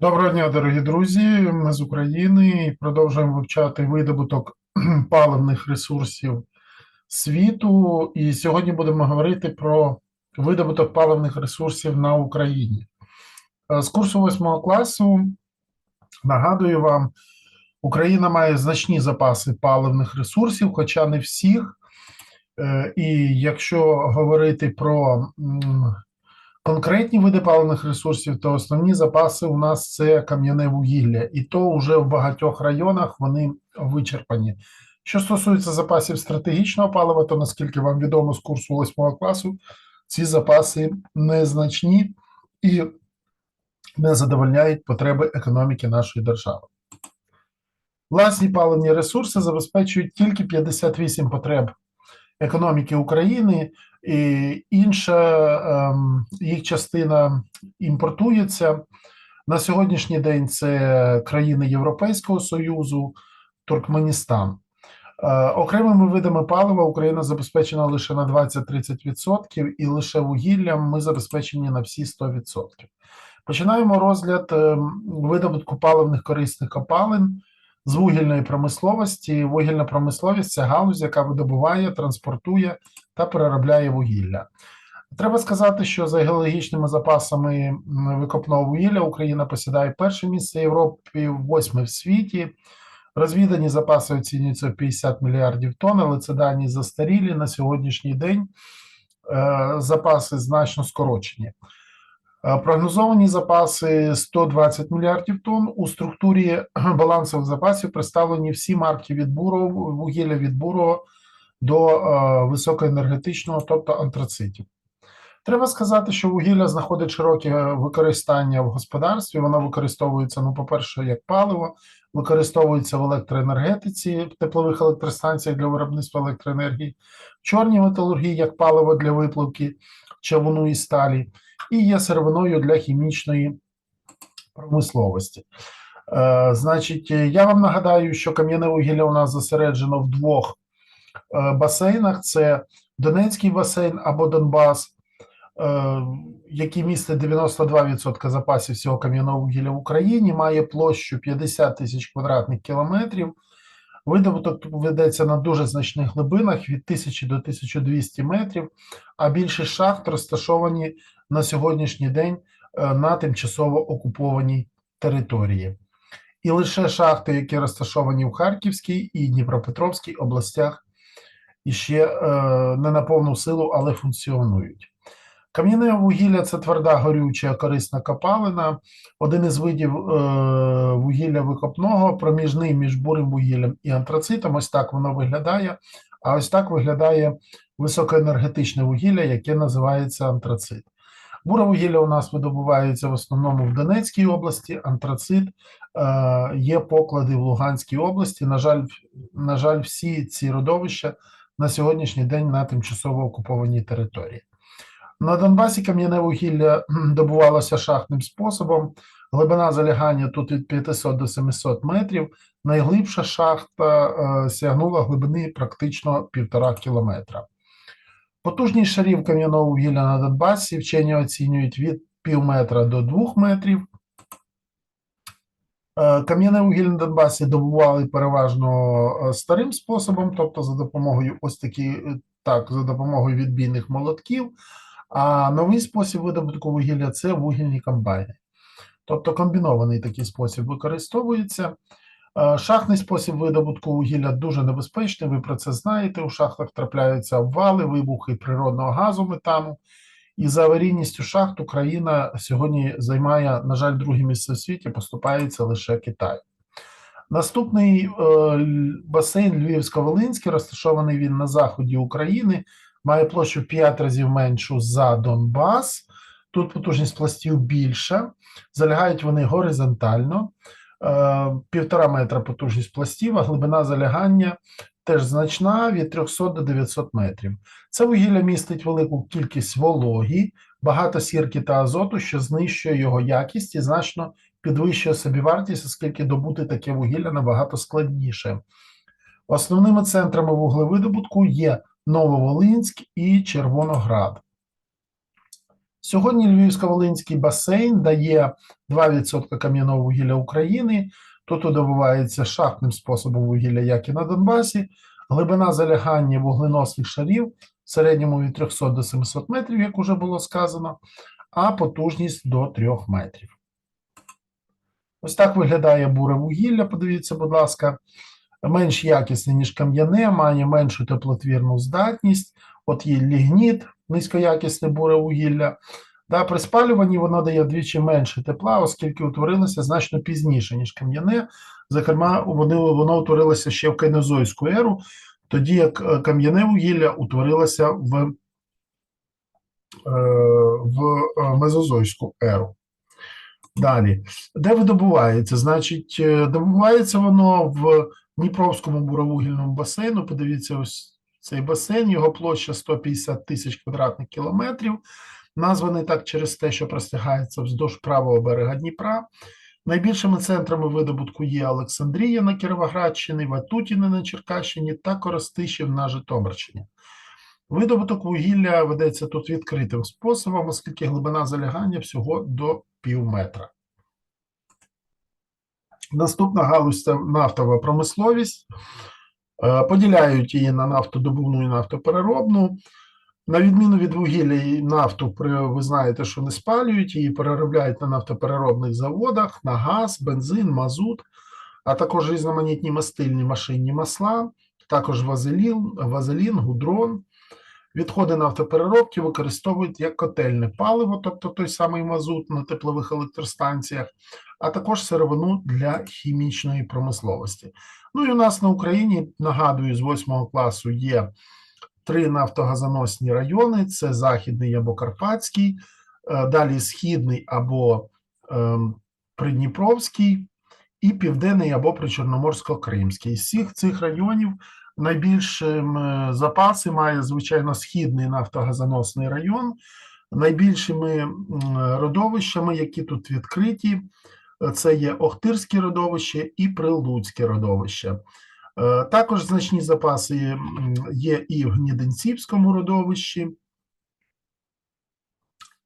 Доброго дня, дорогі друзі. Ми з України продовжуємо вивчати видобуток паливних ресурсів світу. І сьогодні будемо говорити про видобуток паливних ресурсів на Україні. Е, З курсу 8 класу нагадую вам, Україна має значні запаси паливних ресурсів, хоча не всіх. Е, І якщо говорити про конкретні види паливних ресурсів, то основні запаси у нас це кам'яне вугілля, і то вже в багатьох районах вони вичерпані. Що стосується запасів стратегічного палива, то наскільки вам відомо з курсу 8 класу, ці запаси незначні і не задовольняють потреби економіки нашої держави. Власні паливні ресурси забезпечують тільки 58 потреб економіки України, і інша ем, їх частина імпортується. На сьогоднішній день це країни Європейського Союзу, Туркменістан. Е, Окремими видами палива Україна забезпечена лише на 20-30%, і лише вугіллям ми забезпечені на всі 100%. Починаємо розгляд ем, видобутку паливних корисних копалин з вугільної промисловості. Вугільна промисловість це галузь, яка видобуває, транспортує та переробляє вугілля. Треба сказати, що за геологічними запасами викопного вугілля Україна посідає перше місце Європі, восьме в світі. Розвідані запаси оцінюються в 50 мільярдів тонн, але це дані застарілі на сьогоднішній день. е, Запаси значно скорочені. Е, Прогнозовані запаси 120 мільярдів тонн. У структурі балансових запасів представлені всі марки від бурого, вугілля від бурого до е, високоенергетичного, тобто антрацитів. Треба сказати, що вугілля знаходить широке використання в господарстві. Воно використовується, ну, по-перше, як паливо, використовується в електроенергетиці, в теплових електростанціях для виробництва електроенергії, в чорній металургії як паливо для випливки чавуну і сталі, і є сировиною для хімічної промисловості. Е, значить, я вам нагадаю, що кам'яне вугілля у нас зосереджено в двох е, басейнах: це Донецький басейн або Донбас, е, який містить 92% запасів всього кам'яного вугілля в Україні, має площу 50 тисяч квадратних кілометрів. Видобуток ведеться на дуже значних глибинах від 1000 до 1200 метрів, а більшість шахт розташовані на сьогоднішній день е, на тимчасово окупованій території. І лише шахти, які розташовані в Харківській і Дніпропетровській областях, іще е, не на повну силу, але функціонують. Кам'яне вугілля це тверда горюча корисна копалина, один із видів е, вугілля викопного, проміжний між бурим вугіллям і антрацитом. Ось так воно виглядає. А ось так виглядає високоенергетичне вугілля, яке називається антрацит. Буре вугілля у нас видобувається в основному в Донецькій області, антрацит е, є поклади в Луганській області. На жаль, на жаль, всі ці родовища на сьогоднішній день на тимчасово окупованій території. На Донбасі кам'яне вугілля добувалося шахтним способом. Глибина залягання тут від 500 до 700 метрів. Найглибша шахта е, сягнула глибини практично півтора кілометра. Потужність шарів кам'яного вугілля на Донбасі вчені оцінюють від пів метра до двох метрів. Е, Кам'яне вугілля на Донбасі добували переважно е, старим способом, тобто за допомогою ось такі, е, так, за допомогою відбійних молотків. А новий спосіб видобутку вугілля це вугільні комбайни. Тобто комбінований такий спосіб використовується. Е, Шахтний спосіб видобутку вугілля дуже небезпечний, ви про це знаєте. У шахтах трапляються обвали, вибухи природного газу метану. І за аварійністю шахт Україна сьогодні займає, на жаль, друге місце в світі, поступається лише Китай. Наступний е, басейн Львівсько-Волинський, розташований він на заході України, має площу 5 разів меншу за Донбас. Тут потужність пластів більша, залягають вони горизонтально, е, півтора метра потужність пластів, а глибина залягання теж значна від 300 до 900 метрів. Це вугілля містить велику кількість вологі, багато сірки та азоту, що знищує його якість і значно підвищує собівартість, оскільки добути таке вугілля набагато складніше. Основними центрами вуглевидобутку є Нововолинськ і Червоноград. Сьогодні Львівсько-Волинський басейн дає 2% кам'яного вугілля України. Тут добувається шахтним способом вугілля, як і на Донбасі. Глибина залягання вугленосних шарів в середньому від 300 до 700 метрів, як уже було сказано, а потужність до 3 метрів. Ось так виглядає буре вугілля. Подивіться, будь ласка, менш якісне, ніж кам'яне, має меншу теплотвірну здатність. От є лігніт, низькоякісне буре вугілля. Да, при спалюванні воно дає вдвічі менше тепла, оскільки утворилося значно пізніше, ніж кам'яне. Зокрема, вони, воно утворилося ще в Кайнозойську еру, тоді як е, кам'яне вугілля утворилося в, е, в е, Мезозойську еру. Далі, де видобувається? Значить, добувається воно в Дніпровському буровугільному басейну. Подивіться, ось цей басейн, його площа 150 тисяч квадратних кілометрів. Названий так через те, що простягається вздовж правого берега Дніпра. Найбільшими центрами видобутку є Олександрія на Кіровоградщині, Ватутіни на Черкащині та Коростишів на Житомирщині. Видобуток вугілля ведеться тут відкритим способом, оскільки глибина залягання всього до пів метра. Наступна галузь це нафтова промисловість. Е, Поділяють її на нафтодобувну і нафтопереробну. На відміну від вугілля і нафту, ви знаєте, що не спалюють, її переробляють на нафтопереробних заводах, на газ, бензин, мазут, а також різноманітні мастильні машинні масла, також вазелін, вазелін, гудрон. Відходи нафтопереробки використовують як котельне паливо, тобто той самий мазут на теплових електростанціях, а також сировину для хімічної промисловості. Ну і у нас на Україні, нагадую, з 8 класу є три нафтогазоносні райони: це Західний або Карпатський, е, далі Східний або ем, Придніпровський, і Південний або Причорноморсько-Кримський. З всіх цих районів найбільшим е, запаси має, звичайно, Східний нафтогазоносний район. Найбільшими родовищами, які тут відкриті, це є Охтирське родовище і Прилуцьке родовище. Е, Також значні запаси є і в Гнідинцівському родовищі,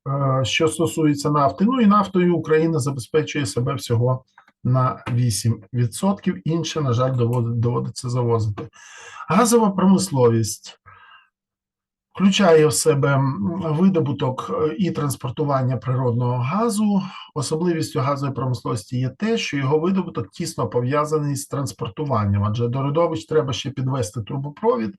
е, що стосується нафти. Ну і нафтою Україна забезпечує себе всього на 8%. Інше, на жаль, довод- доводиться завозити. Газова промисловість включає в себе видобуток е, і транспортування природного газу. Особливістю газової промисловості є те, що його видобуток тісно пов'язаний з транспортуванням, адже до родовищ треба ще підвести трубопровід.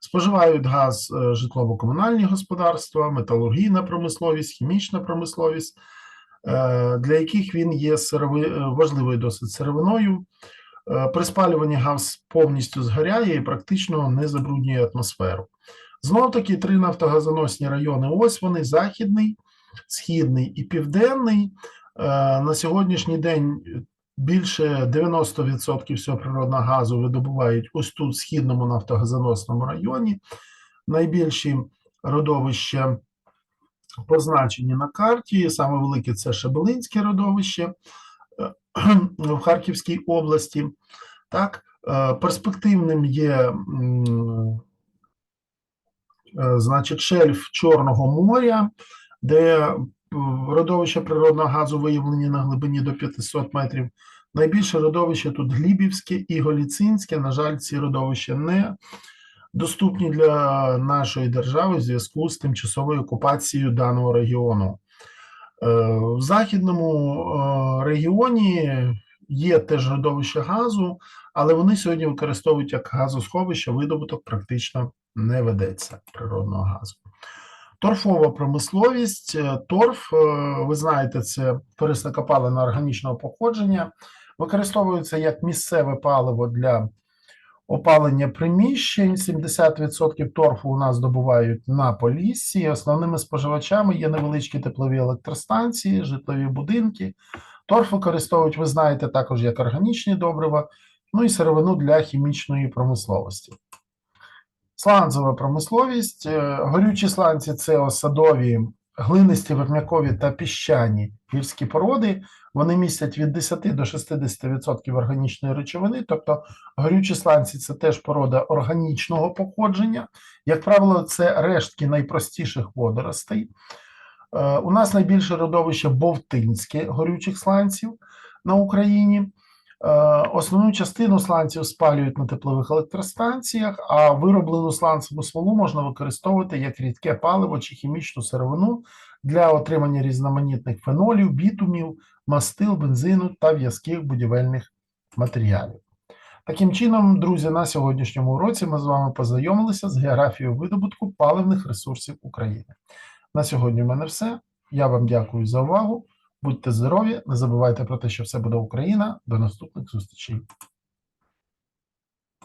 Споживають газ е, житлово-комунальні господарства, металургійна промисловість, хімічна промисловість, для яких він є сирови, е, важливою досить сировиною. Е, При спалюванні газ повністю згоряє і практично не забруднює атмосферу. Знов таки три нафтогазоносні райони. Ось вони: Західний, Східний і Південний. Е, На сьогоднішній день більше 90% всього природного газу видобувають ось тут, в східному нафтогазоносному районі. Найбільші родовища позначені на карті. Саме велике це Шебелинське родовище е, в Харківській області. Так, е, перспективним є е, значить, шельф Чорного моря, де е, родовища природного газу виявлені на глибині до 500 метрів. Найбільше родовище тут Глібівське і Голіцинське. На жаль, ці родовища не доступні для нашої держави в зв'язку з тимчасовою окупацією даного регіону. Е, В західному е, регіоні є теж родовище газу, але вони сьогодні використовують як газосховище, видобуток практично не ведеться природного газу. Торфова промисловість. Е, Торф, ви знаєте, це корисна копалина органічного походження, використовується як місцеве паливо для опалення приміщень. 70% торфу у нас добувають на Поліссі. Основними споживачами є невеличкі теплові електростанції, житлові будинки. Торф використовують, ви знаєте, також як органічні добрива, ну і сировину для хімічної промисловості. Сланцева промисловість. Е, Горючі сланці це осадові, глинисті, вернякові та піщані гірські породи. Вони містять від 10 до 60% органічної речовини, тобто горючі сланці це теж порода органічного походження. Як правило, це рештки найпростіших водоростей. Е, У нас найбільше родовище Бовтинське горючих сланців на Україні. Е, Основну частину сланців спалюють на теплових електростанціях, а вироблену сланцеву смолу можна використовувати як рідке паливо чи хімічну сировину для отримання різноманітних фенолів, бітумів, мастил, бензину та в'язких будівельних матеріалів. Таким чином, друзі, на сьогоднішньому уроці ми з вами познайомилися з географією видобутку паливних ресурсів України. На сьогодні в мене все. Я вам дякую за увагу. Будьте здорові, не забувайте про те, що все буде Україна. До наступних зустрічей.